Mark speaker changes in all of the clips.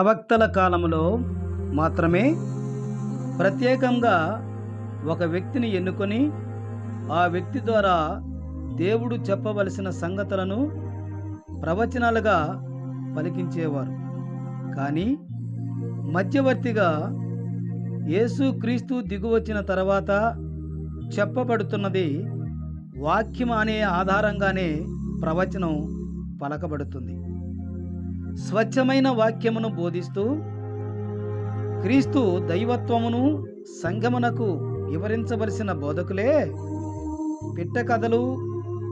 Speaker 1: ప్రవక్తల కాలంలో మాత్రమే ప్రత్యేకంగా ఒక వ్యక్తిని ఎన్నుకొని ఆ వ్యక్తి ద్వారా దేవుడు చెప్పవలసిన సంగతులను ప్రవచనాలుగా పలికించేవారు. కానీ మధ్యవర్తిగా యేసుక్రీస్తు దిగువచ్చిన తర్వాత చెప్పబడుతున్నది వాక్యం అనే ఆధారంగానే ప్రవచనం పలకబడుతుంది. స్వచ్ఛమైన వాక్యమును బోధిస్తూ క్రీస్తు దైవత్వమును సంగమనకు వివరించవలసిన బోధకులే పిట్ట కథలు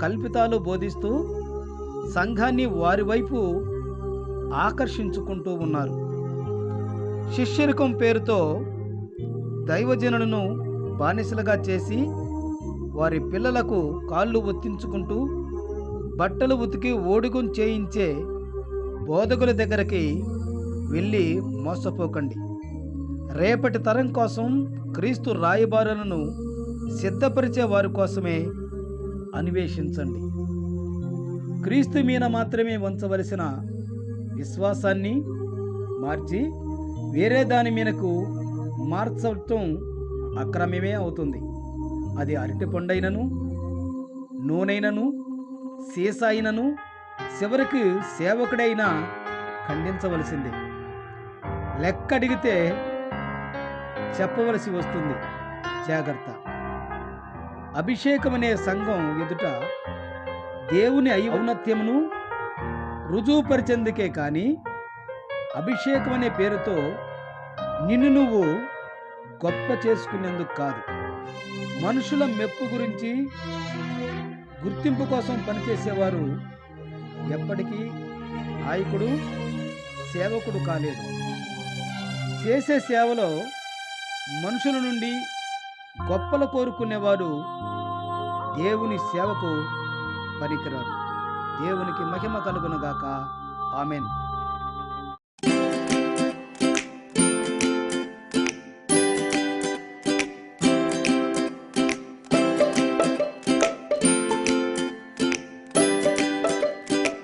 Speaker 1: కల్పితాలు బోధిస్తూ సంఘాన్ని వారి వైపు ఆకర్షించుకుంటూ ఉన్నారు. శిష్యరికం పేరుతో దైవజనులను బానిసలుగా చేసి వారి పిల్లలకు కాళ్ళు ఒత్తించుకుంటూ బట్టలు ఉతికి ఓడుగుం చేయించే బోధకుల దగ్గరికి వెళ్ళి మోసపోకండి. రేపటి తరం కోసం క్రీస్తు రాయబారులను సిద్ధపరిచే వారి కోసమే అన్వేషించండి. క్రీస్తు మీద మాత్రమే ఉంచవలసిన విశ్వాసాన్ని మార్చి వేరే దాని మీదకు మార్చటం అక్రమమే అవుతుంది. అది అరటి పండైనను నూనెనను సీసాయినను చివరికి సేవకుడైనా ఖండించవలసిందే. లెక్క అడిగితే చెప్పవలసి వస్తుంది. జాగ్రత్త. అభిషేకం అనే సంఘం ఎదుట దేవుని ఔన్నత్యమును రుజువుపరిచేందుకే కానీ అభిషేకం అనే పేరుతో నిన్ను నువ్వు గొప్ప చేసుకునేందుకు కాదు. మనుషుల మెప్పు గురించి గుర్తింపు కోసం పనిచేసేవారు ఎప్పటికీ నాయకుడు సేవకుడు కాలేదు. చేసే సేవలో మనుషుల నుండి గొప్పలు కోరుకునేవాడు దేవుని సేవకు పనికిరాడు దేవునికి మహిమ కలుగునుగాక ఆమెన్.